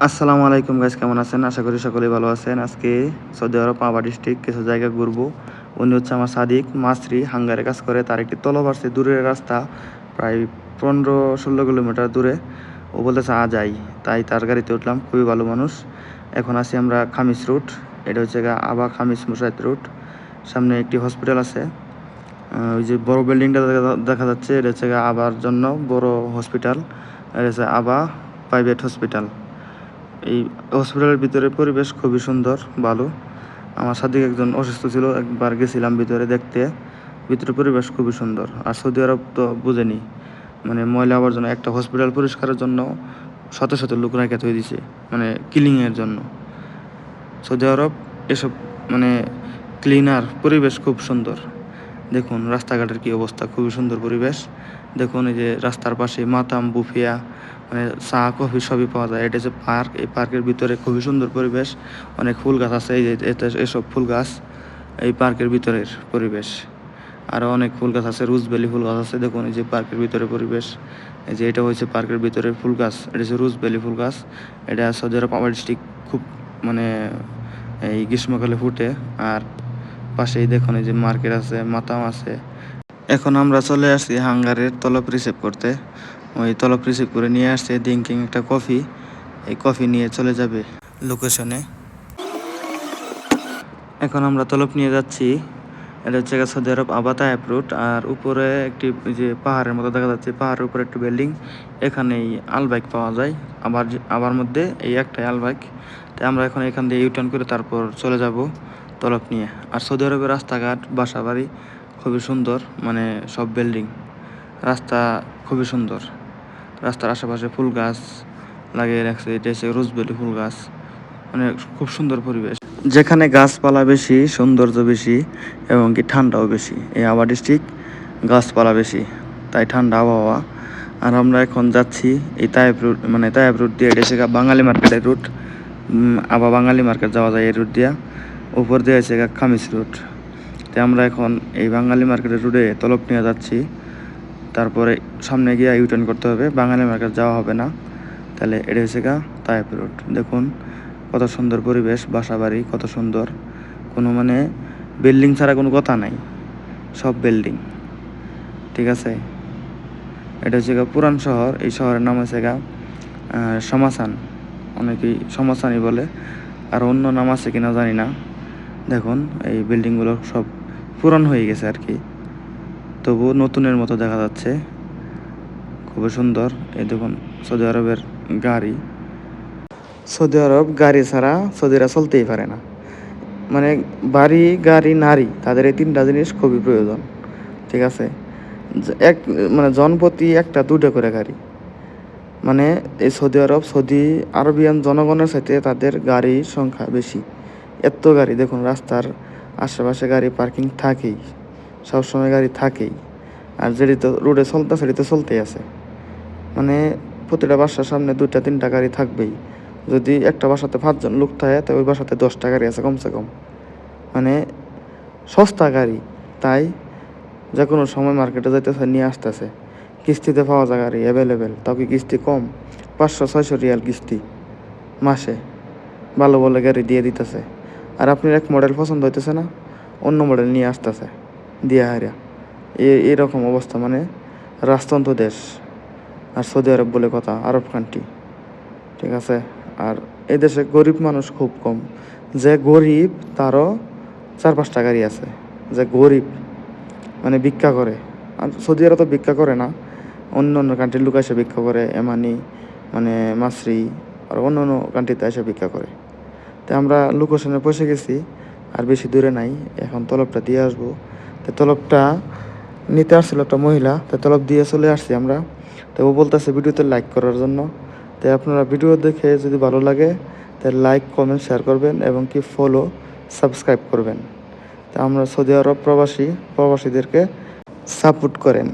আসসালামু আলাইকুম গাইস কেমন আছেন? আশা করি সকলেই ভালো আছেন। আজকে সৌদি আরব পাবা ডিস্ট্রিক্ট কিছু জায়গা ঘুরবো। উনি হচ্ছে আমার সাদিক মাসরি হাঙ্গারে কাজ করে। তার একটি তলব আসছে দূরের রাস্তা, প্রায় পনেরো ষোলো কিলোমিটার দূরে। ও বলতেছে, আ, যাই। তাই তার গাড়িতে উঠলাম, খুবই ভালো মানুষ। এখন আছি আমরা খামিস রুট এটা হচ্ছে আবা খামিস মুসাইদ রুট সামনে একটি হসপিটাল আছে। ওই যে বড় বিল্ডিংটা দেখা- যাচ্ছে। এটা হচ্ছে আবার জন্য বড় হসপিটাল এটা হচ্ছে আবা প্রাইভেট হসপিটাল এই হসপিটালের ভিতরে পরিবেশ খুবই সুন্দর, ভালো। আমার সাথে একজন অসুস্থ ছিল, একবার গেছিলাম ভিতরে দেখতে। ভিতরে পরিবেশ খুবই সুন্দর। আর সৌদি আরব তো বুঝেনি মানে ময়লা আবর্জনা একটা হসপিটাল পরিষ্কারের জন্য শত শত লোক রেখে থই দিছে মানে ক্লিনিংয়ের জন্য। সৌদি আরব এসব মানে ক্লিনার পরিবেশ খুব সুন্দর। দেখুন, রাস্তাঘাটের কি অবস্থা? খুবই সুন্দর পরিবেশ। দেখুন, এই যে রাস্তার পাশে মাতাম, বুফিয়া মানে চা, কফি সবই পাওয়া যায়। এটা হচ্ছে পার্ক, এই পার্কের ভিতরে খুবই সুন্দর পরিবেশ। অনেক ফুল গাছ আছে, এই যে এসব ফুল গাছ, এই পার্কের ভিতরের পরিবেশ। আরও অনেক ফুল গাছ আছে, রুজবেলি ফুল গাছ আছে, দেখুন, এই যে পার্কের ভিতরে পরিবেশ। এই যে এটা হচ্ছে পার্কের ভিতরে ফুল গাছ, এটা হচ্ছে রুজবেলি ফুল গাছ। এটা সৌদি আরব পাওয়ার ডিস্ট্রিক্ট খুব মানে এই গ্রীষ্মকালে ফুটে। আর পাশেই দেখুন এই যে মার্কেট আছে, মাতাম আছে। এখন আমরা চলে আসছি হাঙ্গারের তলব রিসিভ করতে। ওই তলব রিসিভ করে নিয়ে আসছে ডিঙ্কিং একটা কফি এই কফি নিয়ে চলে যাবে লোকেশনে এখন আমরা তলব নিয়ে যাচ্ছি। এটা হচ্ছে সৌদি আরব আবাতা অ্যাপ্রুট আর উপরে একটি যে পাহাড়ের মতো দেখা যাচ্ছে। পাহাড়ের উপরে একটি বিল্ডিং এখানেই আলবাইক পাওয়া যায়। আবার আবার মধ্যে এই একটাই আলবাইক তাই আমরা এখন এখান দিয়ে ইউটার্ন করে তারপর চলে যাব। তলব নিয়ে। আর সৌদি আরবের রাস্তাঘাট বাসা বাড়ি খুবই সুন্দর মানে সব বিল্ডিং। রাস্তা খুবই সুন্দর। রাস্তার আশেপাশে ফুল গাছ লাগিয়ে রাখছে, এটা হচ্ছে রোজবেলি ফুল গাছ। মানে খুব সুন্দর পরিবেশ। যেখানে গাছপালা বেশি, সৌন্দর্য বেশি এবং কি ঠান্ডাও বেশি। এই আবা ডিস্ট্রিক্ট গাছপালা বেশি, তাই ঠান্ডা আবহাওয়া। আর আমরা এখন যাচ্ছি এই তায়েব রুট মানে তায়েব রুট দিয়ে, এটা বাঙালি মার্কেটের রুট। আবার বাঙালি মার্কেট যাওয়া যায় এই রুট দিয়া। উপর দিয়ে আছে খামিস রুট তাই আমরা এখন এই বাঙালি মার্কেটের রুটে তলব নিয়ে যাচ্ছি। তারপরে সামনে গিয়ে ইউটার্ন করতে হবে। বাঙালি মার্কেট যাওয়া হবে না। তাহলে এটা হচ্ছে গা তায়েব রোড দেখুন, কত সুন্দর পরিবেশ বাসা বাড়ি কত সুন্দর। কোনো মানে বিল্ডিং ছাড়া কোনো কথা নাই। সব বিল্ডিং ঠিক আছে? এটা হচ্ছে গা পুরান শহর। এই শহরের নাম হচ্ছে গা সমাসান। অনেকেই সমাসানই বলে। আর অন্য নাম আছে কিনা জানি না। দেখুন, এই বিল্ডিংগুলো সব পুরান হয়ে গেছে আর কি। তবু নতুনের মতো দেখা যাচ্ছে। খুবই সুন্দর। এই দেখুন, সৌদি আরবের গাড়ি। সৌদি আরব গাড়ি ছাড়া সৌদিরা চলতেই পারে না। মানে বাড়ি, গাড়ি, নারী, তাদের এই তিনটা জিনিস খুবই প্রয়োজন। ঠিক আছে? এক মানে জনপ্রতি একটা দুটো করে গাড়ি। মানে এই সৌদি আরব, সৌদি আরবিয়ান জনগণের সাথে তাদের গাড়ির সংখ্যা বেশি। এত গাড়ি, দেখুন রাস্তার আশেপাশে গাড়ি পার্কিং থাকেই, সবসময় গাড়ি থাকেই। আর যেটি তো রোডে চলতে সেটি তো চলতেই আছে। মানে প্রতিটা বাসার সামনে দুইটা, তিনটা গাড়ি থাকবেই। যদি একটা বাসাতে পাঁচজন লোক থাকে, তো ওই বাসাতে দশটা গাড়ি আছে কমসে কম। মানে সস্তা গাড়ি, তাই যে কোনো সময় মার্কেটে যাইতেছে, নিয়ে আসতেছে। কিস্তিতে পাওয়া যায় গাড়ি অ্যাভেলেবেল তাও কি কিস্তি কম? পাঁচশো, ছয়শো রিয়াল কিস্তি মাসে। ভালো বলে গাড়ি দিয়ে দিতেছে। আর আপনার এক মডেল পছন্দ হইতেছে না, অন্য মডেল নিয়ে আসতেছে, দিয়া হারিয়া এ- এরকম অবস্থা মানে রাজতন্ত্র দেশ আর সৌদি আরব বলে কথা, আরব কান্ট্রি ঠিক আছে? আর এই দেশে গরিব মানুষ খুব কম। যে গরিব, তারও চার পাঁচটা গাড়ি আছে। যে গরিব মানে ভিক্ষা করে। আর সৌদি আরব তো ভিক্ষা করে না, অন্য অন্য কান্ট্রির লোক এসে ভিক্ষা করে, এমানি মানে মাসরি আর অন্য অন্য কান্ট্রিতে এসে ভিক্ষা করে। তো আমরা লোকেশনে পৌঁছে গেছি, আর বেশি দূরে নাই। এখন তলবটা দিয়ে আসব। তো তলবটা নিতে আসছিল একটা মহিলা, তো তলব দিয়ে চলে আসছি আমরা। তো ও বলতেছে ভিডিওতে লাইক করার জন্য। তাই আপনারা ভিডিও দেখে যদি ভালো লাগে তাহলে লাইক কমেন্ট শেয়ার করবেন এবং কি ফলো সাবস্ক্রাইব করবেন। তা আমরা সৌদি আরব প্রবাসী, প্রবাসীদেরকে সাপোর্ট করেন।